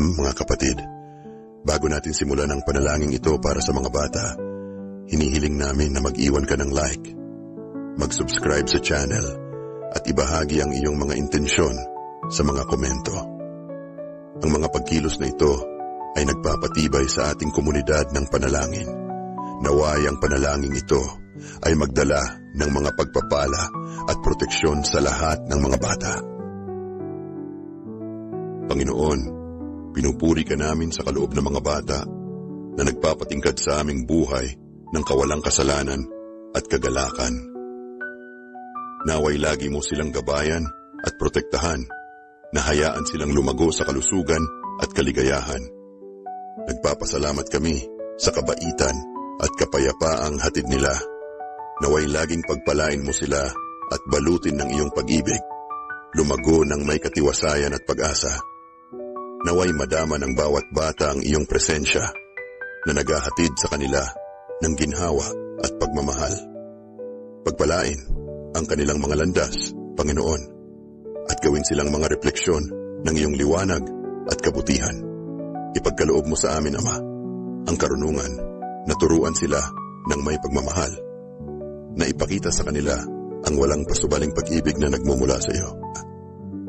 Mga kapatid, bago natin simulan ang panalangin ito para sa mga bata, hinihiling namin na mag-iwan ka ng like, mag-subscribe sa channel, at ibahagi ang iyong mga intensyon sa mga komento. Ang mga pagkilos na ito ay nagpapatibay sa ating komunidad ng panalangin. Naway ang panalangin ito ay magdala ng mga pagpapala at proteksyon sa lahat ng mga bata. Panginoon, pinupuri ka namin sa kaloob ng mga bata na nagpapatingkad sa aming buhay ng kawalang kasalanan at kagalakan. Naway lagi mo silang gabayan at protektahan na hayaan silang lumago sa kalusugan at kaligayahan. Nagpapasalamat kami sa kabaitan at kapayapaang hatid nila. Naway laging pagpalain mo sila at balutin ng iyong pag-ibig. Lumago ng may katiwasayan at pag-asa. Naway madama ng bawat bata ang iyong presensya na naghahatid sa kanila ng ginhawa at pagmamahal. Pagpalain ang kanilang mga landas, Panginoon, at gawin silang mga refleksyon ng iyong liwanag at kabutihan. Ipagkaloob mo sa amin, Ama, ang karunungan na turuan sila ng may pagmamahal, na ipakita sa kanila ang walang pasubaling pag-ibig na nagmumula sa iyo.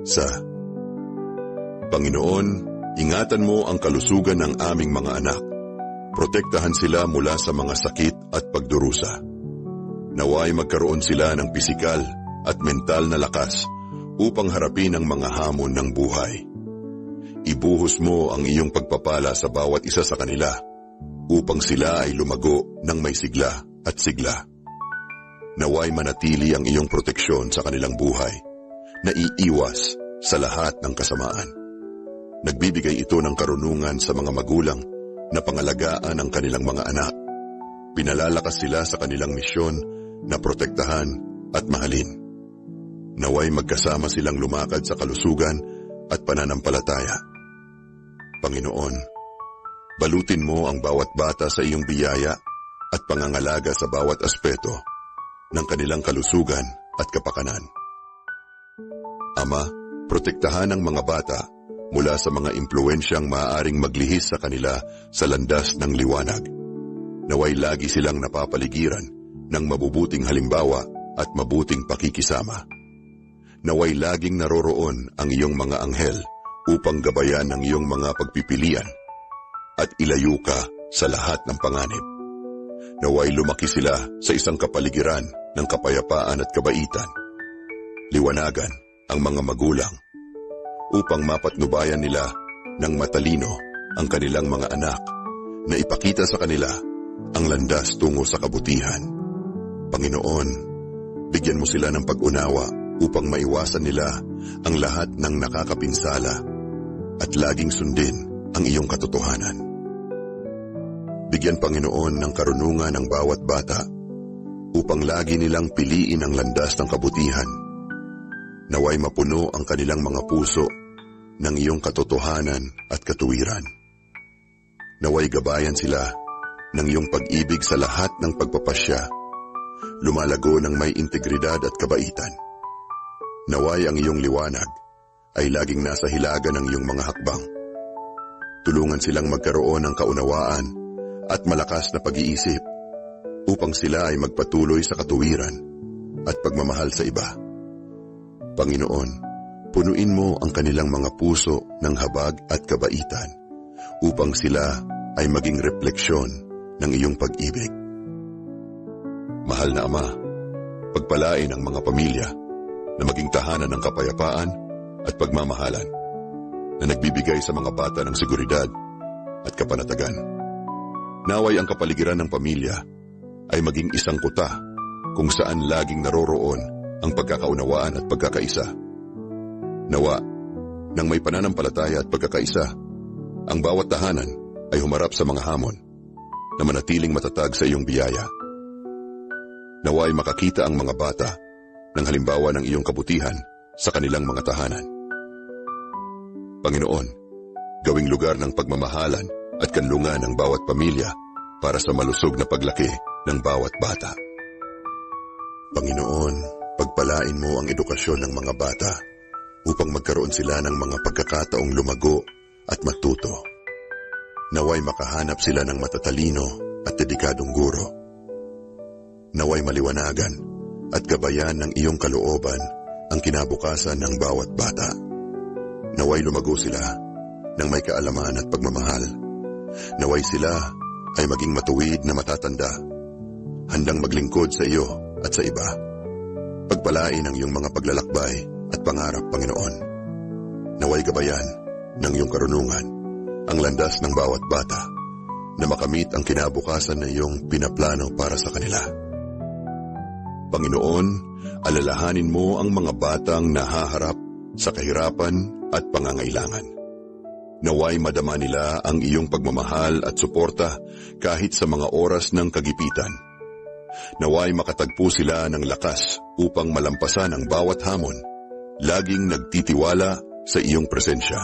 Sa Panginoon, ingatan mo ang kalusugan ng aming mga anak. Protektahan sila mula sa mga sakit at pagdurusa. Naway magkaroon sila ng pisikal at mental na lakas upang harapin ang mga hamon ng buhay. Ibuhos mo ang iyong pagpapala sa bawat isa sa kanila upang sila ay lumago ng may sigla at sigla. Naway manatili ang iyong proteksyon sa kanilang buhay na iiwas sa lahat ng kasamaan. Nagbibigay ito ng karunungan sa mga magulang na pangalagaan ang kanilang mga anak. Pinalalakas sila sa kanilang misyon na protektahan at mahalin. Naway magkasama silang lumakad sa kalusugan at pananampalataya. Panginoon, balutin mo ang bawat bata sa iyong biyaya at pangangalaga sa bawat aspeto ng kanilang kalusugan at kapakanan. Ama, protektahan ang mga bata mula sa mga impluensyang maaaring maglihis sa kanila sa landas ng liwanag. Naway lagi silang napapaligiran ng mabubuting halimbawa at mabuting pakikisama. Naway laging naroroon ang iyong mga anghel upang gabayan ang iyong mga pagpipilian at ilayo ka sa lahat ng panganib. Naway lumaki sila sa isang kapaligiran ng kapayapaan at kabaitan. Liwanagan ang mga magulang upang mapatnubayan nila ng matalino ang kanilang mga anak na ipakita sa kanila ang landas tungo sa kabutihan. Panginoon, bigyan mo sila ng pag-unawa upang maiwasan nila ang lahat ng nakakapinsala at laging sundin ang iyong katotohanan. Bigyan Panginoon ng karunungan ang bawat bata upang lagi nilang piliin ang landas ng kabutihan. Naway mapuno ang kanilang mga puso ng iyong katotohanan at katuwiran. Naway gabayan sila ng iyong pag-ibig sa lahat ng pagpapasya, lumalago ng may integridad at kabaitan. Naway ang iyong liwanag ay laging nasa hilaga ng iyong mga hakbang. Tulungan silang magkaroon ng kaunawaan at malakas na pag-iisip upang sila ay magpatuloy sa katuwiran at pagmamahal sa iba. Panginoon, punuin mo ang kanilang mga puso ng habag at kabaitan upang sila ay maging refleksyon ng iyong pag-ibig. Mahal na Ama, pagpalain ang mga pamilya na maging tahanan ng kapayapaan at pagmamahalan na nagbibigay sa mga bata ng seguridad at kapanatagan. Naway ang kapaligiran ng pamilya ay maging isang kuta kung saan laging naroroon ang pagkakaunawaan at pagkakaisa. Nawa, nang may pananampalataya at pagkakaisa, ang bawat tahanan ay humarap sa mga hamon na manatiling matatag sa iyong biyaya. Naway makakita ang mga bata ng halimbawa ng iyong kabutihan sa kanilang mga tahanan. Panginoon, gawing lugar ng pagmamahalan at kanlungan ng bawat pamilya para sa malusog na paglaki ng bawat bata. Panginoon, pagpalain mo ang edukasyon ng mga bata upang magkaroon sila ng mga pagkakataong lumago at matuto. Naway makahanap sila ng matatalino at dedikadong guro. Naway maliwanagan at gabayan ng iyong kalooban ang kinabukasan ng bawat bata. Naway lumago sila ng may kaalaman at pagmamahal. Naway sila ay maging matuwid na matatanda, handang maglingkod sa iyo at sa iba. Pagpalain ang iyong mga paglalakbay at pangarap, Panginoon. Naway gabayan ng iyong karunungan ang landas ng bawat bata na makamit ang kinabukasan na iyong pinaplano para sa kanila. Panginoon, alalahanin mo ang mga batang nahaharap sa kahirapan at pangangailangan. Naway madama nila ang iyong pagmamahal at suporta kahit sa mga oras ng kagipitan. Naway makatagpo sila ng lakas upang malampasan ang bawat hamon, laging nagtitiwala sa iyong presensya.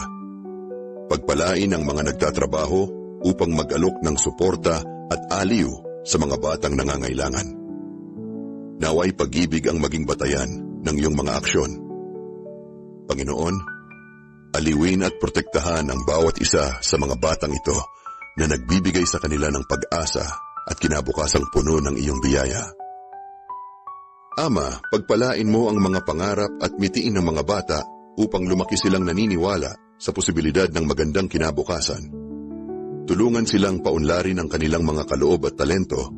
Pagpalain ang mga nagtatrabaho upang mag-alok ng suporta at aliw sa mga batang nangangailangan. Naway pag-ibig ang maging batayan ng iyong mga aksyon. Panginoon, aliwin at protektahan ang bawat isa sa mga batang ito na nagbibigay sa kanila ng pag-asa at kinabukasang puno ng iyong biyaya. Ama, pagpalain mo ang mga pangarap at mitiin ng mga bata upang lumaki silang naniniwala sa posibilidad ng magandang kinabukasan. Tulungan silang paunlarin ang kanilang mga kaloob at talento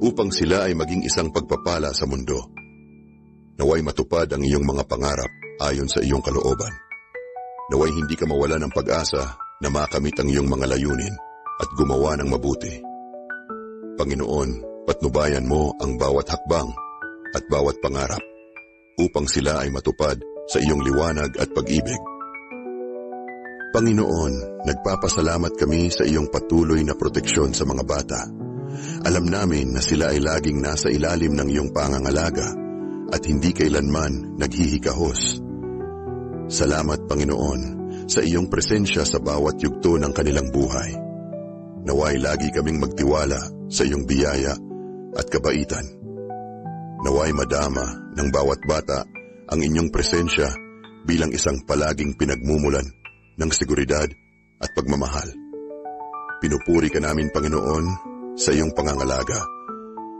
upang sila ay maging isang pagpapala sa mundo. Naway matupad ang iyong mga pangarap ayon sa iyong kalooban. Naway hindi ka mawala ng pag-asa na makamit ang iyong mga layunin at gumawa ng mabuti. Panginoon, patnubayan mo ang bawat hakbang at bawat pangarap upang sila ay matupad sa iyong liwanag at pag-ibig. Panginoon, nagpapasalamat kami sa iyong patuloy na proteksyon sa mga bata. Alam namin na sila ay laging nasa ilalim ng iyong pangangalaga at hindi kailanman naghihikahos. Salamat, Panginoon, sa iyong presensya sa bawat yugto ng kanilang buhay. Naway lagi kaming magtiwala sa iyong biyaya at kabaitan. Naway madama ng bawat bata ang inyong presensya bilang isang palaging pinagmumulan ng seguridad at pagmamahal. Pinupuri ka namin, Panginoon, sa iyong pangangalaga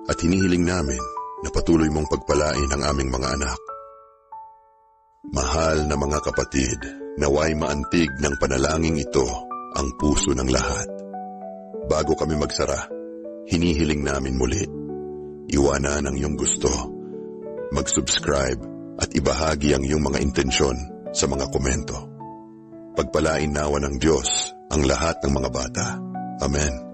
at hinihiling namin na patuloy mong pagpalain ang aming mga anak. Mahal na mga kapatid, naway maantig ng panalangin ito ang puso ng lahat. Bago kami magsara, hinihiling namin muli, iwanan ang iyong gusto, mag-subscribe at ibahagi ang iyong mga intensyon sa mga komento. Pagpalain nawa ng Diyos ang lahat ng mga bata. Amen.